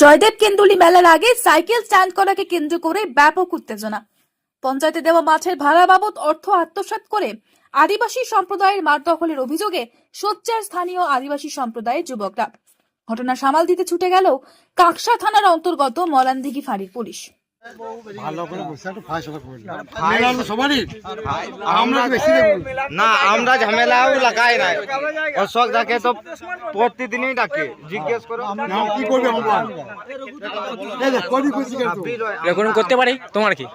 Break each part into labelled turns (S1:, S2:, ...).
S1: জয়দেব কেন্দুলি মেলার আগে cycle stand করাকে কেন্দ্র করে ব্যাপক উত্তেজনা। পঞ্চায়েতে দেওয়া মাছের ভাড়া বাবদ অর্থ আত্মসাৎ করে আদিবাসী সম্প্রদায়ের মাঠ দখলের অভিযোগে সোচ্চার স্থানীয় আদিবাসী সম্প্রদায়ের যুবকরা। ঘটনা সামাল দিতে ছুটে গেল কাকসা থানার অন্তর্গত মলানদিঘি ফাঁড়ির পুলিশ।
S2: ভালো করে
S3: সবারই।
S2: আমরা না আমরা ঝামেলাও লাগাই নাই। অশোক দাকে তো প্রতিদিনই ডাকে জিজ্ঞেস করো।
S3: নাম কি করবে আমরা? এই দেখ, কবি খুশি কেন তুই?
S4: রেকর্ডিং করতে পারি? তোমার কি?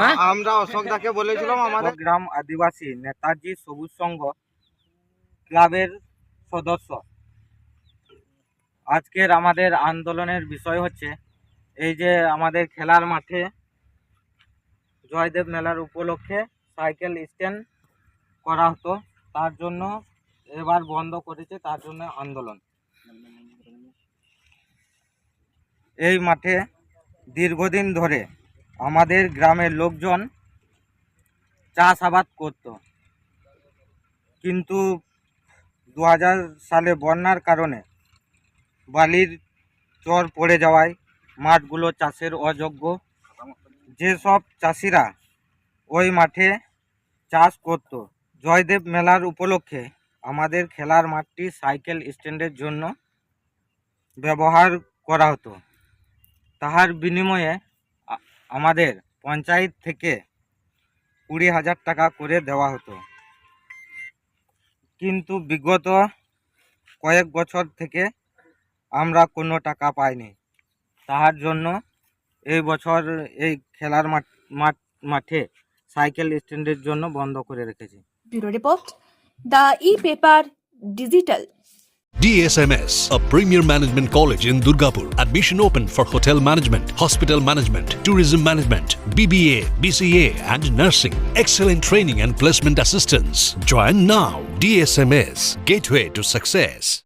S4: হ্যাঁ?
S2: আমরা অশোক দাকে বলেছিলাম আমাদের গ্রাম আদিবাসী নেতাজি সবুজ সংঘ ক্লাবের সদস্য। আজকের আমাদের আন্দোলনের বিষয় হচ্ছে এই যে আমাদের খেলার মাঠে জয়দেব মেলার উপলক্ষে সাইকেল স্ট্যান্ড করা হতো। তার জন্য এবার বন্ধ করেছে, তার জন্য আন্দোলন। এই মাঠে দীর্ঘদিন ধরে আমাদের গ্রামের লোকজন চাষাবাদ করত। কিন্তু দু হাজার সালে বন্যার কারণে বালির চর পড়ে যাওয়ায় মাঠগুলো চাষের অযোগ্য। যেসব চাষিরা ওই মাঠে চাষ করত, জয়দেব মেলার উপলক্ষে আমাদের খেলার মাঠটি সাইকেল স্ট্যান্ডের জন্য ব্যবহার করা হতো। তাহার বিনিময়ে আমাদের পঞ্চায়েত থেকে কুড়ি হাজার টাকা করে দেওয়া হতো। কিন্তু বিগত কয়েক বছর থেকে আমরা কোনো টাকা পাইনি। তাহার জন্য এই বছর এই খেলার মাঠ মাঠ মাঠে সাইকেল স্ট্যান্ডের জন্য বন্ধ করে রেখেছি
S1: bureau report the E paper digital
S5: DSMS, a premier management college in Durgapur. Admission open for hotel management, hospital management, tourism management, BBA, BCA, and nursing. Excellent training and placement assistance. Join now. DSMS, gateway to success.